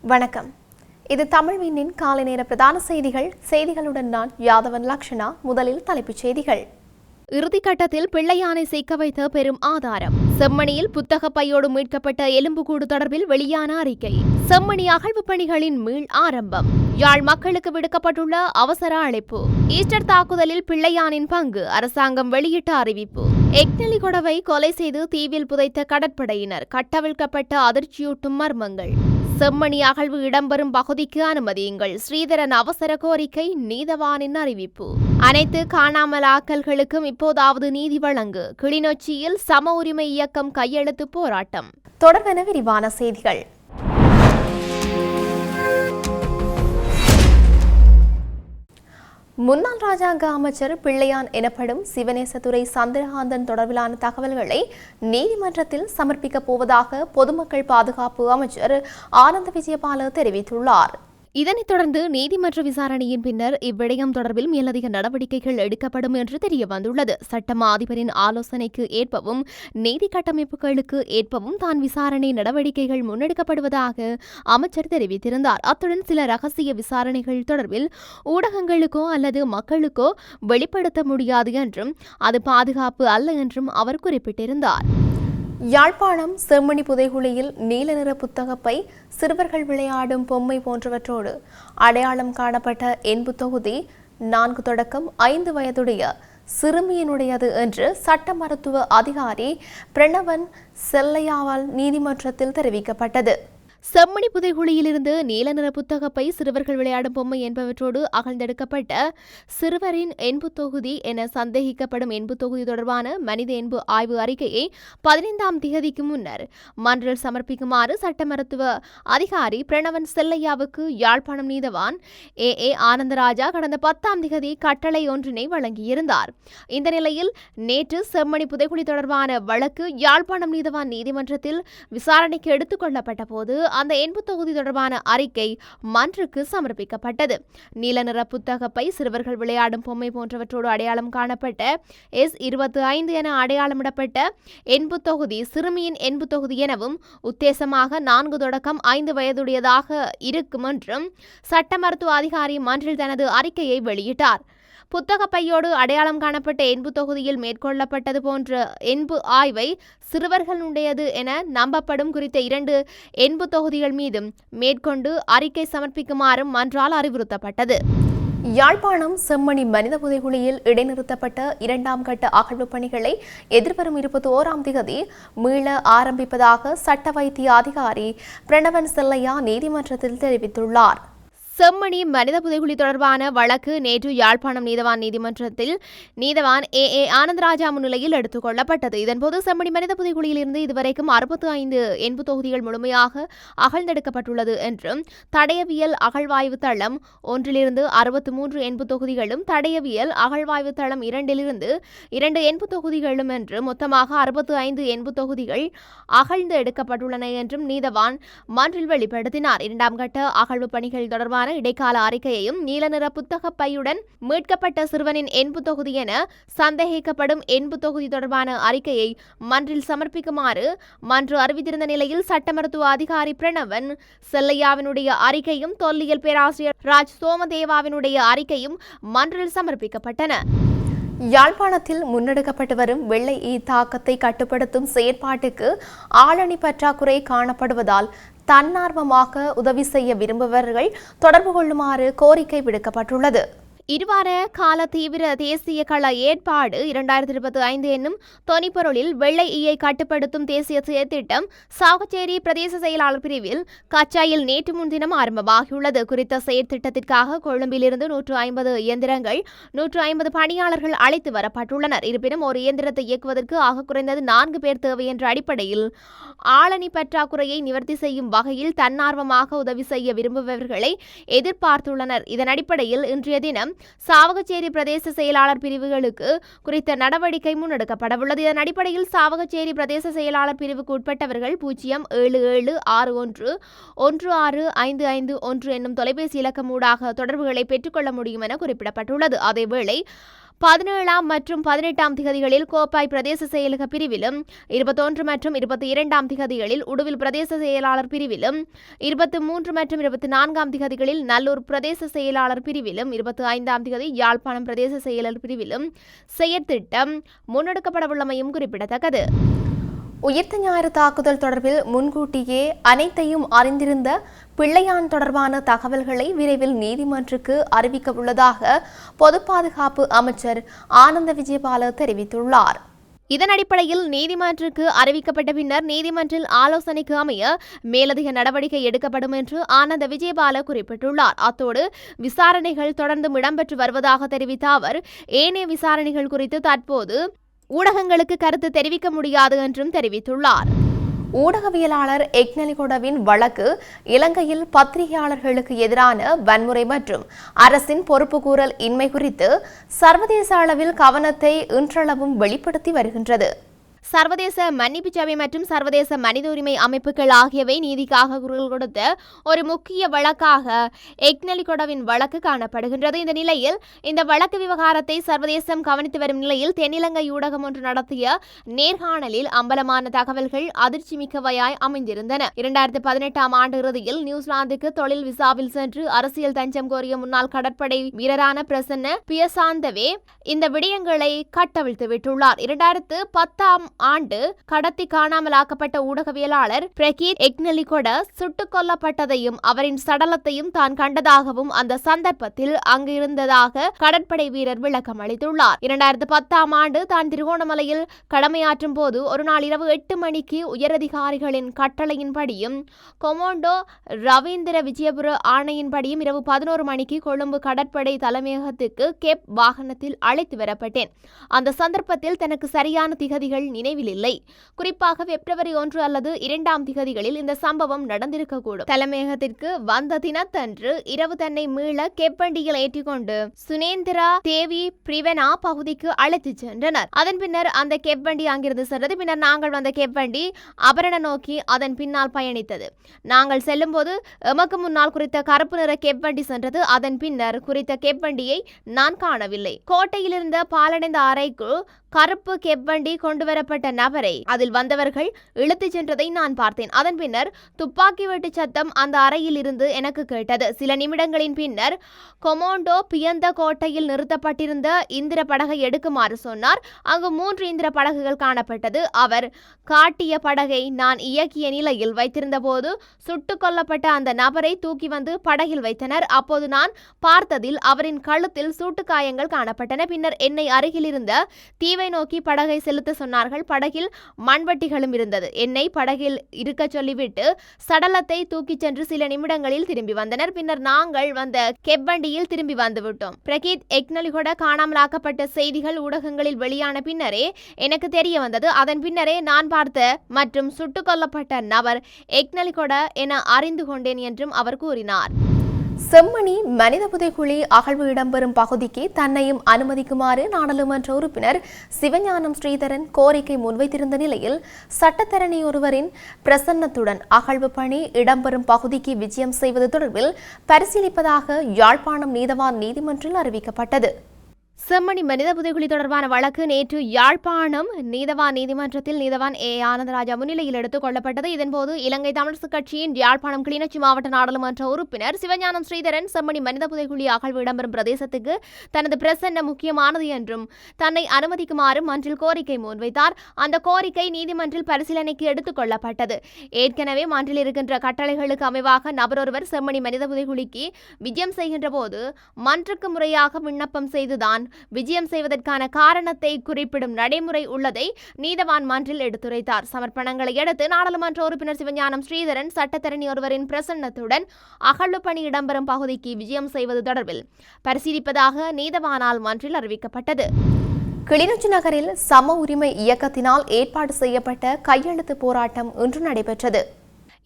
வணக்கம். இது தமிழ் மீனின் காலை நேர பிரதான செய்திகள். செய்திகளுடன் நான் யாதவன் லக்ஷனா. முதலில் தலைப்புச் செய்திகள். இறுதிக்கட்டத்தில் பிள்ளையானை சிக்க வைத்த பெரும் ஆதாரம். செம்மணியில் புத்தக பையோடு மீட்கப்பட்ட எலும்புக்கூடு தொடர்பில் வெளியான அறிக்கை. செம்மணி அகழ்வு பணிகளின் மீள் ஆரம்பம். யாழ் மக்களுக்கு விடுக்கப்பட்டுள்ள அவசர அழைப்பு. ஈஸ்டர் தாக்குதலில் பிள்ளையானின் பங்கு அரசாங்கம் வெளியிட்ட அறிவிப்பு. எக்னலிகொடவை கொலை செய்து தீவில் புதைத்த கடற்படையினர் கட்டவிழ்க்கப்பட்ட அதிர்ச்சியூட்டும் மர்மங்கள். செம்மணி அகழ்வு இடம்பெறும் பகுதிக்கு அனுமதியுங்கள். ஸ்ரீதரன் அவசர கோரிக்கை நீதவானின் அறிவிப்பு. அனைத்து காணாமல் ஆக்கல்களுக்கும் இப்போதாவது நீதி வழங்கு. கிளிநொச்சியில் சம உரிமை இயக்கம் கையெழுத்து போராட்டம். தொடர்பென விரிவான செய்திகள். முன்னாள் ராஜாங்க அமைச்சர் பிள்ளையான் எனப்படும் சிவநேசத்துறை சந்திரகாந்தன் தொடர்பிலான தகவல்களை நீதிமன்றத்தில் சமர்ப்பிக்கப் போவதாக பொதுமக்கள் பாதுகாப்பு அமைச்சர் ஆனந்த விஜயபால தெரிவித்துள்ளார். இதனைத் தொடர்ந்து நீதிமன்ற விசாரணையின் பின்னர் இவ்விடயம் தொடர்பில் மேலதிக நடவடிக்கைகள் எடுக்கப்படும் என்று தெரிய வந்துள்ளது. சட்டமா அதிபரின் ஆலோசனைக்கு ஏற்பவும் நீதி கட்டமைப்புகளுக்கு ஏற்பவும் தான் விசாரணை நடவடிக்கைகள் முன்னெடுக்கப்படுவதாக அமைச்சர் தெரிவித்திருந்தார். அத்துடன் சில ரகசிய விசாரணைகள் தொடர்பில் ஊடகங்களுக்கோ அல்லது மக்களுக்கோ வெளிப்படுத்த முடியாது என்றும் அது பாதுகாப்பு அல்ல என்றும் அவர் குறிப்பிட்டிருந்தார். யாழ்ப்பாணம் செம்மணி புதைகுழியில் நீல நிற புத்தகப்பை சிறுவர்கள் விளையாடும் பொம்மை போன்றவற்றோடு அடையாளம் காணப்பட்ட என்பு தொகுதி நான்கு தொடக்கம் ஐந்து வயதுடைய சிறுமியினுடையது என்று சட்ட மருத்துவ அதிகாரி பிரணவன் செல்லையாவால் நீதிமன்றத்தில் தெரிவிக்கப்பட்டது. செம்மணி புதைகுழியிலிருந்து நீல நிற புத்தகப்பை சிறுவர்கள் விளையாடும் பொம்மை என்பவற்றோடு அகழ்ந்தெடுக்கப்பட்ட சிறுவரின் என்பு தொகுதி என சந்தேகிக்கப்படும் என்பு தொகுதி தொடர்பான மனித என்பு ஆய்வு அறிக்கையை பதினைந்தாம் திகதிக்கு முன்னர் மன்றில் சமர்ப்பிக்குமாறு சட்ட மருத்துவ அதிகாரி பிரணவன் செல்லையாவுக்கு யாழ்ப்பாணம் நீதவான் ஏ. ஏ. ஆனந்தராஜா கடந்த பத்தாம் திகதி கட்டளை ஒன்றினை வழங்கியிருந்தார். இந்த நிலையில் நேற்று செம்மணி புதைகுழி தொடர்பான வழக்கு யாழ்ப்பாணம் நீதவான் நீதிமன்றத்தில் விசாரணைக்கு எடுத்துக் கொள்ளப்பட்ட போது அந்த எண்பு தொகுதி தொடர்பான அறிக்கை மன்றுக்கு சமர்ப்பிக்கப்பட்டது. நீல நிற புத்தகப்பை சிறுவர்கள் விளையாடும் பொம்மை போன்றவற்றோடு அடையாளம் காணப்பட்ட எஸ் இருபத்தி ஐந்து என அடையாளமிடப்பட்ட எண்பு தொகுதி சிறுமியின் என்பு தொகுதி எனவும் உத்தேசமாக நான்கு தொடக்கம் ஐந்து வயதுடையதாக இருக்கும் என்றும் சட்ட மருத்துவ அதிகாரி மன்றில் தனது அறிக்கையை வெளியிட்டார். புத்தக பையோடு அடையாளம் காணப்பட்ட என்பு தொகுதியில் மேற்கொள்ளப்பட்டது போன்ற என்பு ஆய்வை சிறுவர்களுடையது என நம்பப்படும் குறித்த இரண்டு என்பு தொகுதிகள் மீதும் மேற்கொண்டு அறிக்கை சமர்ப்பிக்குமாறும் மன்றால் அறிவுறுத்தப்பட்டது. யாழ்ப்பாணம் செம்மணி மனித புதைகுழியில் இடைநிறுத்தப்பட்ட இரண்டாம் கட்ட அகழ்வு பணிகளை எதிர்வரும் இருபத்தி ஓராம் திகதி மீள ஆரம்பிப்பதாக சட்ட வைத்திய அதிகாரி பிரணவன் செல்லையா நீதிமன்றத்தில் தெரிவித்துள்ளார். செம்மணி மனித புதைகுழி தொடர்பான வழக்கு நேற்று யாழ்ப்பாணம் நீதவான் நீதிமன்றத்தில் நீதவான் ஏ. ஏ. ஆனந்தராஜா முன்னிலையில் எடுத்துக் கொள்ளப்பட்டது. இதன்போது செம்மணி மனித புதைகுழியிலிருந்து இதுவரைக்கும் அறுபத்து ஐந்து எண்பு தொகுதிகள் முழுமையாக அகழ்ந்தெடுக்கப்பட்டுள்ளது என்றும் தடயவியல் அகழ்வாய்வு தளம் ஒன்றிலிருந்து அறுபத்து மூன்று எண்பு தொகுதிகளும் தடயவியல் அகழ்வாய்வு தளம் இரண்டிலிருந்து இரண்டு எண்பு தொகுதிகளும் என்று மொத்தமாக அறுபத்து ஐந்து எண்பு தொகுதிகள் அகழ்ந்து எடுக்கப்பட்டுள்ளன என்றும் நீதவான் மன்றில் வெளிப்படுத்தினார். இரண்டாம் கட்ட அகழ்வு பணிகள் தொடர்பான தொடர்பான இடைக்கால அறிக்கையையும் நீல நிற புத்தக பையுடன் மீட்கப்பட்ட சிறுவனின் என்பு தொகுதி என சந்தேகிக்கப்படும் என்பு தொகுதி தொடர்பான அறிக்கையை மன்றில் சமர்ப்பிக்குமாறு மன்று அறிவித்திருந்த நிலையில் சட்ட மருத்துவ அதிகாரி பிரணவன் செல்லையாவினுடைய அறிக்கையும் தொல்லியல் பேராசிரியர் ராஜ் சோமதேவாவினுடைய அறிக்கையும் மன்றில் சமர்ப்பிக்கப்பட்டன. யாழ்ப்பாணத்தில் முன்னெடுக்கப்பட்டு வரும் வெள்ளை ஈ தாக்கத்தை கட்டுப்படுத்தும் செயற்பாட்டுக்கு ஆளணி பற்றாக்குறை காணப்படுவதால் தன்னார்வமாக உதவி செய்ய விரும்புபவர்கள் தொடர்பு கொள்ளுமாறு கோரிக்கை விடுக்கப்பட்டுள்ளது. இருவார கால தீவிர தேசிய கள ஏற்பாடு இரண்டாயிரத்தி இருபத்தி ஐந்து என்னும் தொனிப்பொருளில் வெள்ளை ஈயை கட்டுப்படுத்தும் தேசிய செயற்திட்டம் சாவச்சேரி பிரதேச செயலாளர் பிரிவில் கச்சாயில் நேற்று முன்தினம் ஆரம்பமாகியுள்ளது. குறித்த செயற்திட்டத்திற்காக கொழும்பிலிருந்து நூற்று ஐம்பது இயந்திரங்கள் நூற்று ஐம்பது பணியாளர்கள் அழைத்து வரப்பட்டுள்ளனர். இருப்பினும் ஒரு இயந்திரத்தை இயக்குவதற்கு ஆக குறைந்தது நான்கு பேர் தேவை என்ற அடிப்படையில் ஆளணி பற்றாக்குறையை நிவர்த்தி செய்யும் வகையில் தன்னார்வமாக உதவி செய்ய விரும்புபவர்களை எதிர்பார்த்துள்ளனர். இதன் அடிப்படையில் இன்றைய தினம் சாவகச்சேரி பிரதேச செயலாளர் பிரிவுகளுக்கு குறித்த நடவடிக்கை முன்னெடுக்கப்படவுள்ளது இதன் அடிப்படையில் சாவகச்சேரி பிரதேச செயலாளர் பிரிவுக்கு உட்பட்டவர்கள் பூஜ்ஜியம் ஏழு ஏழு ஆறு ஒன்று ஒன்று ஆறு ஐந்து ஐந்து ஒன்று என்னும் தொலைபேசி இலக்கம் ஊடாக தொடர்புகளை பெற்றுக்கொள்ள முடியும் என குறிப்பிடப்பட்டுள்ளது. அதேவேளை பதினேழாம் மற்றும் பதினெட்டாம் திகதிகளில் கோப்பாய் பிரதேச செயலக பிரிவிலும் இருபத்தொன்று மற்றும் இருபத்தி இரண்டாம் திகதிகளில் உடுவில் பிரதேச செயலாளர் பிரிவிலும் இருபத்தி மூன்று மற்றும் இருபத்தி நான்காம் திகதிகளில் நல்லூர் பிரதேச செயலாளர் பிரிவிலும் இருபத்தி ஐந்தாம் திகதி யாழ்ப்பாணம் பிரதேச செயலர் பிரிவிலும் செயற்திட்டம் முன்னெடுக்கப்படவுள்ளமையும் குறிப்பிடத்தக்கது. உயிர்த்த ஞாயிறு தாக்குதல் தொடர்பில் முன்கூட்டியே அனைத்தையும் அறிந்திருந்த பிள்ளையான் தொடர்பான தகவல்களை விரைவில் நீதிமன்றுக்கு அறிவிக்க உள்ளதாக பொது பாதுகாப்பு அமைச்சர் ஆனந்த விஜயபால தெரிவித்துள்ளார். இதன் அடிப்படையில் நீதிமன்றுக்கு அறிவிக்கப்பட்ட பின்னர் நீதிமன்றில் ஆலோசனைக்கு அமைய மேலதிக நடவடிக்கை எடுக்கப்படும் என்று ஆனந்த விஜயபால குறிப்பிட்டுள்ளார். அத்தோடு விசாரணைகள் தொடர்ந்தும் இடம்பெற்று வருவதாக தெரிவித்த அவர் ஏனைய விசாரணைகள் குறித்து தற்போது ஊடகங்களுக்கு கருத்து தெரிவிக்க முடியாது என்றும் தெரிவித்துள்ளார். ஊடகவியலாளர் எக்னலிகொடவின் வழக்கு இலங்கையில் பத்திரிகையாளர்களுக்கு எதிரான வன்முறை மற்றும் அரசின் பொறுப்புக்கூறல் இன்மை குறித்து சர்வதேச அளவில் கவனத்தை இன்றளவும் வெளிப்படுத்தி வருகின்றது. சர்வதேச மன்னிப்பு சபை மற்றும் சர்வதேச மனித உரிமை அமைப்புகள் ஆகியவை நீதிக்காக குரல் கொடுத்த ஒரு முக்கிய வழக்காக எக்னலிகொடவின் வழக்கு காணப்படுகின்றது. இந்த நிலையில் இந்த வழக்கு விவகாரத்தை சர்வதேசம் கவனித்து வரும் நிலையில் தென்னிலங்கை ஊடகம் ஒன்று நடத்திய நேர்காணலில் அம்பலமான தகவல்கள் அதிர்ச்சி மிக்கவையாய் அமைந்திருந்தன. இரண்டாயிரத்தி பதினெட்டாம் ஆண்டு இறுதியில் நியூசிலாந்துக்கு தொழில் விசாவில் சென்று அரசியல் தஞ்சம் கோரிய முன்னாள் கடற்படை வீரரான பிரசன்ன பியசாந்தவே இந்த விடயங்களை கட்டவிழ்த்து விட்டுள்ளார் இரண்டாயிரத்து பத்தாம் ஆண்டு கடத்தி காணாமலாக்கப்பட்ட ஊடகவியலாளர் பிரகீத் எக்னலிகொட சுட்டுக் கொல்லப்பட்டதையும் அவரின் சடலத்தையும் தான் கண்டதாகவும் அந்த சந்தர்ப்பத்தில் அங்கு இருந்ததாக கடற்படை வீரர் விளக்கம் அளித்துள்ளார். இரண்டாயிரத்து பத்தாம் ஆண்டு தான் திருகோணமலையில் கடமையாற்றும் போது ஒருநாள் இரவு எட்டு மணிக்கு உயரதிகாரிகளின் கட்டளையின்படியும் கொமோண்டோ ரவீந்திர விஜயபுர ஆணையின்படியும் இரவு பதினோரு மணிக்கு கொழும்பு கடற்படை தலைமையகத்துக்கு கேப் வாகனத்தில் அழைத்து வரப்பட்டேன். அந்த சந்தர்ப்பத்தில் தனக்கு சரியான திகதிகள் நினை நினைவில் இல்லை குறிப்பாக பிப்ரவரி ஒன்று அல்லது இரண்டாம் திகதிகளில் இந்த சம்பவம் நடந்திருக்கக்கூடும். தலைமையகத்திற்கு வந்த தினத்தன்று இரவு தன்னை மீள கெப்பண்டியில் ஏற்றிக்கொண்டு சுனேந்திரா தேவி பிரிவனா பகுதிக்கு அழைத்துச் சென்றனர். அதன் பின்னர் அந்த கெப்பண்டி அங்கிருந்து சென்றது. பின்னர் நாங்கள் வந்த கெப்பண்டி அபரண நோக்கி அதன் பின்னால் பயணித்தது. நாங்கள் செல்லும்போது எமக்கு முன்னால் குறித்த கருப்பு நிற கெப்பண்டி சென்றது. அதன் பின்னர் குறித்த கெப்பண்டியை நான் காணவில்லை. கோட்டையில் இருந்த பாலடைந்த அறைக்கு கருப்பு கெப்பண்டி கொண்டு வரப்பட்ட நபரை அதில் வந்தவர்கள் இழுத்துச் சென்றதை நான் பார்த்தேன். அதன் பின்னர் துப்பாக்கி வெட்டு சத்தம் அந்த அறையில் இருந்து எனக்கு கேட்டது. சில நிமிடங்களின் பின்னர் கொமோண்டோ பியந்த கோட்டையில் நிறுத்தப்பட்டிருந்த இந்திர படகை எடுக்குமாறு சொன்னார். அங்கு மூன்று இந்திர படகுகள் காணப்பட்டது. அவர் காட்டிய படகை நான் இயக்கிய நிலையில் வைத்திருந்த போது சுட்டுக் கொல்லப்பட்ட அந்த நபரை தூக்கி வந்து படகில் வைத்தனர். அப்போது நான் பார்த்ததில் அவரின் கழுத்தில் சூட்டு காயங்கள் காணப்பட்டன. பின்னர் என்னை அருகில் இருந்த தீவை நோக்கி படகை செலுத்த சொன்னார்கள். படகில் மண்வெட்டிகளும் இருந்தது. என்னை படகில் இருக்க சொல்லிவிட்டு சடலத்தை தூக்கிச் சென்று சில நிமிடங்களில் திரும்பி வந்தனர். பின்னர் நாங்கள் வந்த கெவ்வண்டியில் திரும்பி வந்துவிட்டோம். பிரகீத் எக்னலிகொட காணாமலாக்கப்பட்ட செய்திகள் ஊடகங்களில் வெளியான பின்னரே எனக்கு தெரிய வந்தது. அதன் பின்னரே நான் பார்த்த மற்றும் சுட்டுக் கொல்லப்பட்ட நபர் எக்னலிகொட என அறிந்து கொண்டேன் என்றும் அவர் கூறினார். செம்மணி மனித புதைக்குழி அகழ்வு இடம்பெறும் பகுதிக்கு தன்னையும் அனுமதிக்குமாறு நாடாளுமன்ற உறுப்பினர் சிவஞானம் ஸ்ரீதரன் கோரிக்கை முன்வைத்திருந்த நிலையில் சட்டத்தரணி ஒருவரின் பிரசன்னத்துடன் அகழ்வு பணி இடம்பெறும் பகுதிக்கு விஜயம் செய்வது தொடர்பில் பரிசீலிப்பதாக யாழ்ப்பாணம் நீதவான் நீதிமன்றில் அறிவிக்கப்பட்டது. செம்மணி மனித புதைகுழி தொடர்பான வழக்கு நேற்று யாழ்ப்பாணம் நீதவான் நீதிமன்றத்தில் நீதவான் ஏ. ஆனந்தராஜா முன்னிலையில் எடுத்துக் கொள்ளப்பட்டது. இதன்போது இலங்கை தமிழரசுக் கட்சியின் யாழ்ப்பாணம் கிளிநொச்சி மாவட்ட நாடாளுமன்ற உறுப்பினர் சிவஞானம் ஸ்ரீதரன் செம்மணி மனித புதைகுழி அகழ்வு இடம்பெறும் பிரதேசத்துக்கு தனது பிரசன்ன முக்கியமானது என்றும் தன்னை அனுமதிக்குமாறு மன்றில் கோரிக்கை முன்வைத்தார். அந்த கோரிக்கை நீதிமன்றில் பரிசீலனைக்கு எடுத்துக் கொள்ளப்பட்டது. ஏற்கனவே மன்றில் இருக்கின்ற கட்டளைகளுக்கு அமைவாக நபரொருவர் செம்மணி மனித புதைகுழிக்கு விஜயம் செய்கின்ற போது மன்றுக்கு முறையாக விண்ணப்பம் செய்துதான் விஜயம் செய்வதற்கான காரணத்தை குறிப்பிடும் நடைமுறை உள்ளதை நீதவான் மன்றில் எடுத்துரைத்தார். சமர்ப்பணங்களை அடுத்து நாடாளுமன்ற உறுப்பினர் சிவஞானம் ஸ்ரீதரன் சட்டத்தரணி ஒருவரின் பிரசன்னத்துடன் அகழ்வு பணி இடம்பெறும் பகுதிக்கு விஜயம் செய்வது தொடர்பில் பரிசீலிப்பதாக நீதவானால் மன்றில் அறிவிக்கப்பட்டது. கிளிநொச்சி நகரில் சம உரிமை இயக்கத்தினால் ஏற்பாடு செய்யப்பட்ட கையெழுத்து போராட்டம் இன்று நடைபெற்றது.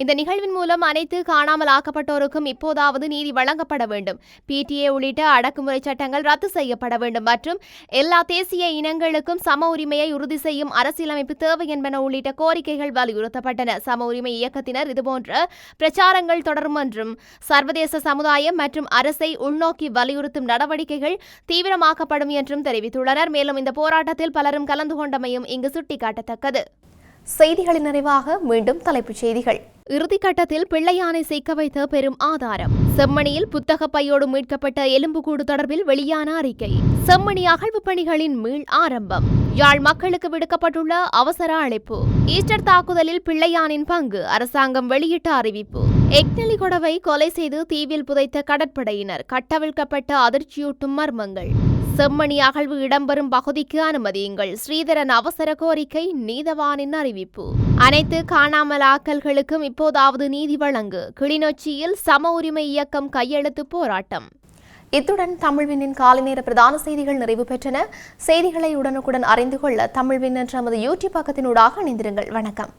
இந்த நிகழ்வின் மூலம் அனைத்து காணாமல் ஆக்கப்பட்டோருக்கும் இப்போதாவது நீதி வழங்கப்பட வேண்டும். பிடிஏ உள்ளிட்ட அடக்குமுறை சட்டங்கள் ரத்து செய்யப்பட வேண்டும் மற்றும் எல்லா தேசிய இனங்களுக்கும் சம உரிமையை உறுதி செய்யும் அரசியலமைப்பு தேவை என்பன உள்ளிட்ட கோரிக்கைகள் வலியுறுத்தப்பட்டன. சம உரிமை இயக்கத்தினர் இதுபோன்ற பிரச்சாரங்கள் தொடரும் என்றும் சர்வதேச சமுதாயம் மற்றும் அரசை உள்நோக்கி வலியுறுத்தும் நடவடிக்கைகள் தீவிரமாக்கப்படும் என்றும் தெரிவித்துள்ளனர். மேலும் இந்த போராட்டத்தில் பலரும் கலந்து கொண்டமையும் இங்கு சுட்டிக்காட்டத்தக்கது. செய்திகளின் நிறைவாக மீண்டும் தலைப்புச் செய்திகள். இறுதிக்கட்டத்தில் பிள்ளையானை சிக்க வைத்த பெரும் ஆதாரம். செம்மணியில் புத்தக பையோடு மீட்கப்பட்ட எலும்புக்கூடு தொடர்பில் வெளியான அறிக்கை. செம்மணி அகழ்வு பணிகளின் மீள் ஆரம்பம். யாழ் மக்களுக்கு விடுக்கப்பட்டுள்ள அவசர அழைப்பு. ஈஸ்டர் தாக்குதலில் பிள்ளையானின் பங்கு அரசாங்கம் வெளியிட்ட அறிவிப்பு. எக்னலி கொடவை கொலை செய்து தீவில் புதைத்த கடற்படையினர் கட்டவிழ்க்கப்பட்ட அதிர்ச்சியூட்டும் மர்மங்கள். செம்மணி அகழ்வு இடம்பெறும் பகுதிக்கு அனுமதியுங்கள். ஸ்ரீதரன் அவசர கோரிக்கை நீதவானின் அறிவிப்பு. அனைத்து காணாமல் ஆக்கல்களுக்கும் இப்போதாவது நீதி வழங்கு. கிளிநொச்சியில் சம உரிமை இயக்கம் கையெழுத்து போராட்டம். இத்துடன் தமிழ்வினின் காலை நேர பிரதான செய்திகள் நிறைவு பெற்றன. செய்திகளை உடனுக்குடன் அறிந்து கொள்ள தமிழ்வின் என்ற நமது யூடியூப் பக்கத்தினூடாக இணைந்திருங்கள். வணக்கம்.